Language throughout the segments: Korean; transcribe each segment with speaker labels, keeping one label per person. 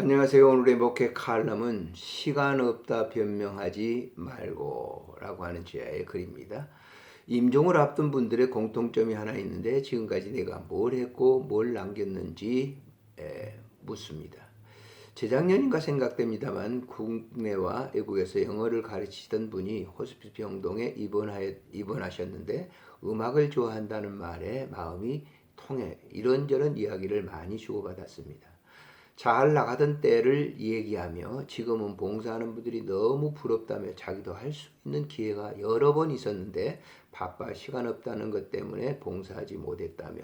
Speaker 1: 안녕하세요. 오늘의 목회 칼럼은 시간 없다 변명하지 말고 라고 하는 제야의 글입니다. 임종을 앞둔 분들의 공통점이 하나 있는데 지금까지 내가 뭘 했고 뭘 남겼는지 에, 묻습니다. 재작년인가 생각됩니다만 국내와 외국에서 영어를 가르치던 분이 호스피스 병동에 입원하여, 입원하셨는데 음악을 좋아한다는 말에 마음이 통해 이런저런 이야기를 많이 주고받았습니다. 잘 나가던 때를 얘기하며 지금은 봉사하는 분들이 너무 부럽다며 자기도 할 수 있는 기회가 여러 번 있었는데 바빠 시간 없다는 것 때문에 봉사하지 못했다며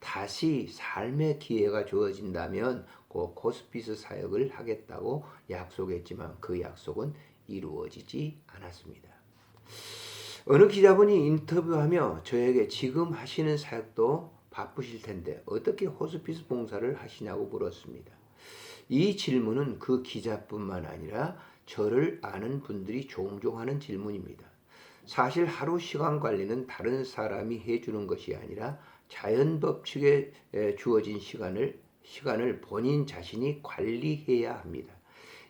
Speaker 1: 다시 삶의 기회가 주어진다면 곧 호스피스 사역을 하겠다고 약속했지만 그 약속은 이루어지지 않았습니다. 어느 기자분이 인터뷰하며 저에게 지금 하시는 사역도 바쁘실 텐데 어떻게 호스피스 봉사를 하시냐고 물었습니다. 이 질문은 그 기자뿐만 아니라 저를 아는 분들이 종종 하는 질문입니다. 사실 하루 시간 관리는 다른 사람이 해주는 것이 아니라 자연 법칙에 주어진 시간을 시간을 본인 자신이 관리해야 합니다.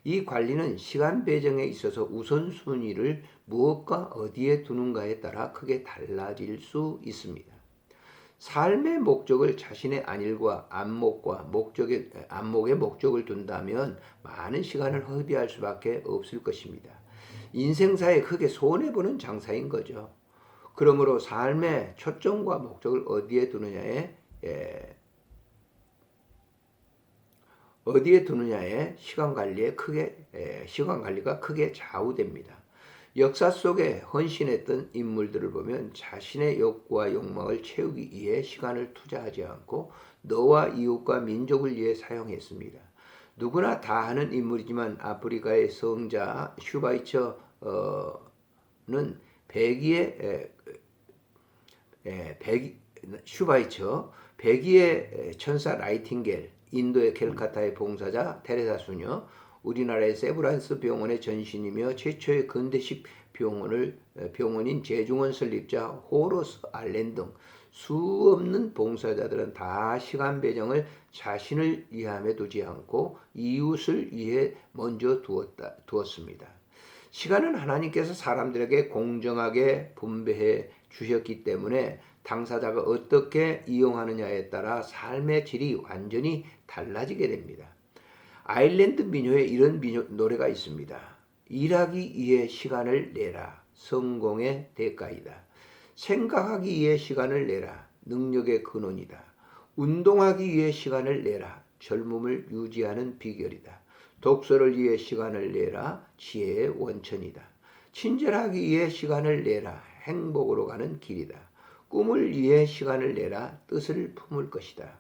Speaker 1: 이 관리는 시간 배정에 있어서 우선순위를 무엇과 어디에 두는가에 따라 크게 달라질 수 있습니다. 삶의 목적을 자신의 안일과 안목과 목적의 안목의 목적을 둔다면 많은 시간을 허비할 수밖에 없을 것입니다. 인생사에 크게 손해 보는 장사인 거죠. 그러므로 삶의 초점과 목적을 어디에 두느냐에 예, 어디에 두느냐에 시간 관리에 크게 예, 시간 관리가 크게 좌우됩니다. 역사 속에 헌신했던 인물들을 보면 자신의 욕구와 욕망을 채우기 위해 시간을 투자하지 않고 너와 이웃과 민족을 위해 사용했습니다. 누구나 다 하는 인물이지만 아프리카의 성자 슈바이처는 백의의 백 슈바이처 백의의 천사 라이팅겔 인도의 켈카타의 봉사자 테레사 수녀 우리나라의 세브란스 병원의 전신이며 최초의 근대식 병원을 병원인 제중원 설립자 호로스 알렌 등 수없는 봉사자들은 다 시간 배정을 자신을 위함에 두지 않고 이웃을 위해 먼저 두었다, 두었습니다. 시간은 하나님께서 사람들에게 공정하게 분배해 주셨기 때문에 당사자가 어떻게 이용하느냐에 따라 삶의 질이 완전히 달라지게 됩니다. 아일랜드 민요에 이런 민요, 노래가 있습니다. 일하기 위해 시간을 내라. 성공의 대가이다. 생각하기 위해 시간을 내라. 능력의 근원이다. 운동하기 위해 시간을 내라. 젊음을 유지하는 비결이다. 독서를 위해 시간을 내라. 지혜의 원천이다. 친절하기 위해 시간을 내라. 행복으로 가는 길이다. 꿈을 위해 시간을 내라. 뜻을 품을 것이다.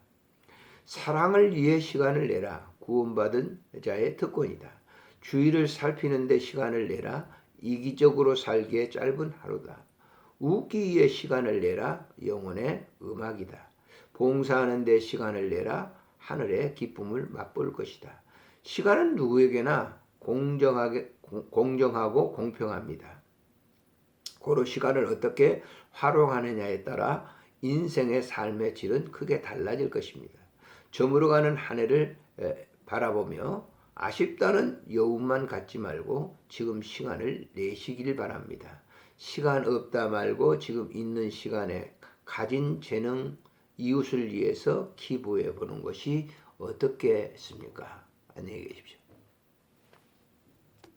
Speaker 1: 사랑을 위해 시간을 내라. 구원받은 자의 특권이다. 주의를 살피는데 시간을 내라. 이기적으로 살기에 짧은 하루다. 웃기 위해 시간을 내라. 영혼의 음악이다. 봉사하는 데 시간을 내라. 하늘의 기쁨을 맛볼 것이다. 시간은 누구에게나 공정하게, 공정하고 공평합니다. 고로 시간을 어떻게 활용하느냐에 따라 인생의 삶의 질은 크게 달라질 것입니다. 저물어가는 한 해를 바라보며 아쉽다는 여운만 갖지 말고 지금 시간을 내시길 바랍니다. 시간 없다 말고 지금 있는 시간에 가진 재능 이웃을 위해서 기부해 보는 것이 어떻겠습니까? 안녕히 계십시오.